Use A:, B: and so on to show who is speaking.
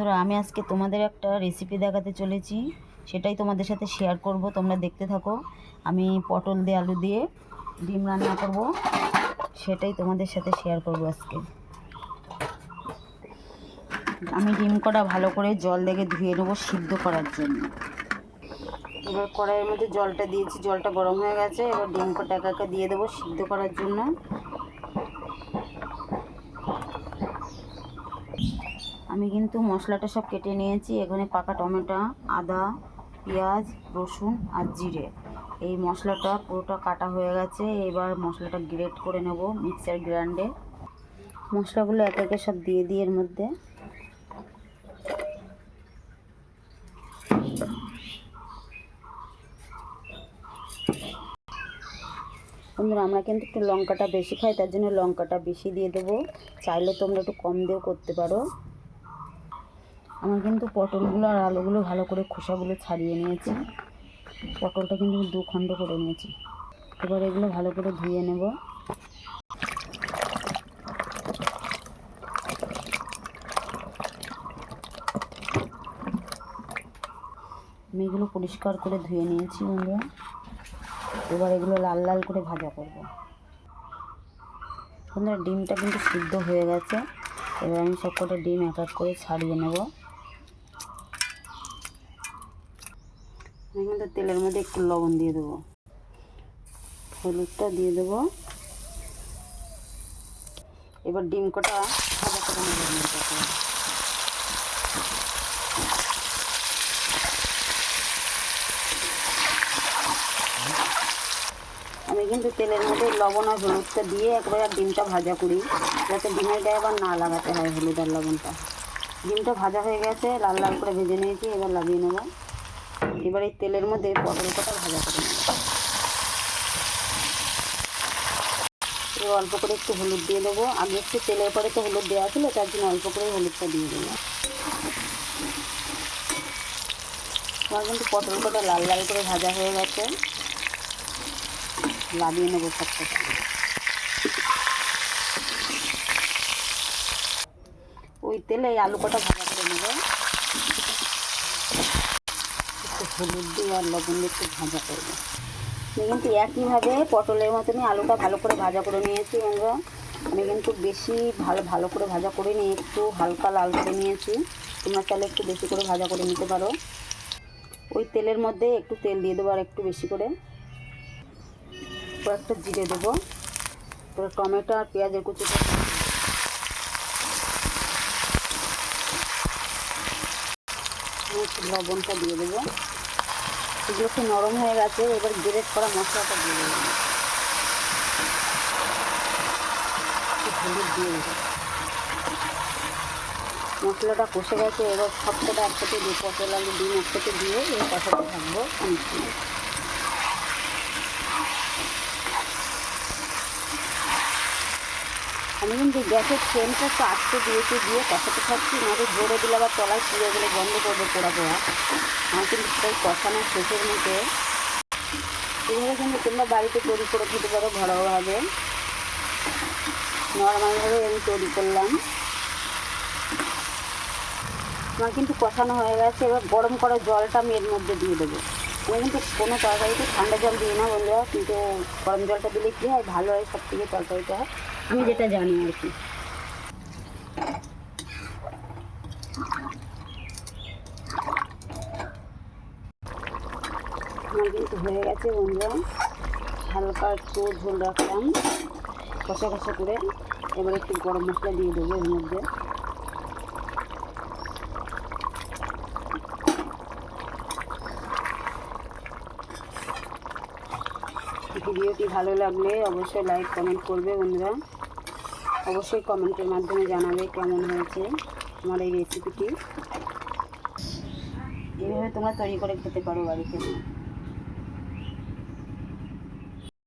A: বন্ধুরা, আমি আজকে তোমাদের একটা রেসিপি দেখাতে চলেছি। সেটাই তোমাদের সাথে শেয়ার করব, তোমরা দেখতে থাকো। আমি পটল দিয়ে আলু দিয়ে ডিম রান্না করব। সেটাই তোমাদের সাথে শেয়ার করব আজকে। আমি ডিম কটা ভালো করে জল দেখে ধুয়ে নেব সিদ্ধ করার জন্য। এবার কড়াইয়ের মধ্যে জলটা দিয়েছি, জলটা গরম হয়ে গেছে। এবার ডিম কটা দিয়ে দেবো সিদ্ধ করার জন্য। আমি কিন্তু মশলাটা সব কেটে নিয়েছি। এখানে পাকা টমেটো, আদা, পেঁয়াজ, রসুন আর জিরে। এই মশলাটা পুরোটা কাটা হয়ে গেছে। এবার মশলাটা গ্রেট করে নেব মিক্সার গ্রাইন্ডে মশলাগুলো এক একে সব দিয়ে দিই এর মধ্যে। বন্ধুরা, আমরা কিন্তু একটু লঙ্কাটা বেশি খাই, তার জন্য লঙ্কাটা বেশি দিয়ে দেবো। চাইলে তোমরা একটু কম দিয়েও করতে পারো। আমার কিন্তু পটলগুলো আর আলুগুলো ভালো করে খোসাগুলো ছাড়িয়ে নিয়েছি। পটলটা কিন্তু দু খণ্ড করে নিয়েছি। এবার এগুলো ভালো করে ধুয়ে নেব। আমি এগুলো পরিষ্কার করে ধুয়ে নিয়েছি বন্ধুরা। এবার এগুলো লাল লাল করে ভাজা করব। বন্ধুরা, ডিমটা কিন্তু সিদ্ধ হয়ে গেছে। এবার আমি সব কটা ডিম এক এক করে ছাড়িয়ে নেব। আমি কিন্তু তেলের মধ্যে একটু লবণ দিয়ে দেবো। হলুদটা দিয়ে দেবো। এবার ডিম কটা আমি কিন্তু তেলের মধ্যে লবণ আর হলুদটা দিয়ে একবার ডিমটা ভাজা করি, যাতে ডিমের গায়ে আবার না লাগাতে হয় হলুদ আর লবণটা। ডিমটা ভাজা হয়ে গেছে, লাল লাল করে ভেজে নিয়েছি, এবার লাগিয়ে নেব। এবার এই তেলের মধ্যে পটল কটা ভাজা করে নেব অল্প করে একটু হলুদ দিয়ে দেবো। আগে একটু তেলের পরে তো হলুদ দেওয়া ছিল, তার জন্য অল্প করে হলুদটা দিয়ে দেবো। আমার কিন্তু পটল কটা লাল লাল করে ভাজা হয়ে গেছে। লাগিয়ে নেব সবকটা। ওই তেলে আলু কটা ভাজা করে নেব। হলুদ দিয়ে আর লবণ দিয়ে একটু ভাজা করব। কিন্তু একইভাবে পটলের মতনই আলুটা ভালো করে ভাজা করে নিয়েছি আমরা আমি কিন্তু বেশি ভালো ভালো করে ভাজা করে নিয়ে একটু হালকা লাল করে নিয়েছি। তোমরা চাইলে একটু বেশি করে ভাজা করে নিতে পারো। ওই তেলের মধ্যে একটু তেল দিয়ে দেবো আর একটু বেশি করে। কয়েকটা জিরে দেবো। তারপরে টমেটো আর পেঁয়াজের কুচিটা লবণটা দিয়ে দেবো। এগুলো একটু নরম হয়ে গেছে, এবার গ্রেট করা মশলাটা দিয়ে দিলাম। দিয়ে মশলাটা কষে গেছে, এবার সবকটা একসাথে দিয়ে, পটল, আলু, ডিম একসাথে দিয়ে এবার কথাটা থাকব অনেক সময় আমি কিন্তু গ্যাসের ফ্লেমটা একটু আটকে দিয়েছি, দিয়ে কষাতে থাকছি, নাহলে জোরে দিলে আবার তলায় পুড়ে গেলে বন্ধ করবে পোড়া পোড়া। আমার কিন্তু সেটাই কষানোর শেষের মধ্যে এইভাবে কিন্তু তোমরা বাড়িতে তৈরি করে খেতে পারো ঘরোয়াভাবে। নর্মালভাবে আমি তৈরি করলাম। আমার কিন্তু কষানো হয়ে গেছে, এবার গরম করা জলটা আমি এর মধ্যে দিয়ে দেবো। কিন্তু কোনো তরকারিতে ঠান্ডা জল দিই না বন্ধুরা, কিন্তু গরম জলটা দিলে কী হয়? ভালো হয় সব থেকে তরকারিটা। হয় আমি যেটা জানি আর কি। কিন্তু হয়ে গেছে বন্ধুরা। হালকা একটু ঝোল রাখলাম। কষা কষা করে এবার একটু গরম মশলা দিয়ে দেবো এর মধ্যে। ভিডিওটি ভালো লাগলে অবশ্যই লাইক, কমেন্ট করবে বন্ধুরা। অবশ্যই কমেন্টের মাধ্যমে জানাবে কেমন হয়েছে আমার এই রেসিপিটি এইভাবে তোমরা তৈরি করে খেতে পারো বাড়িতে।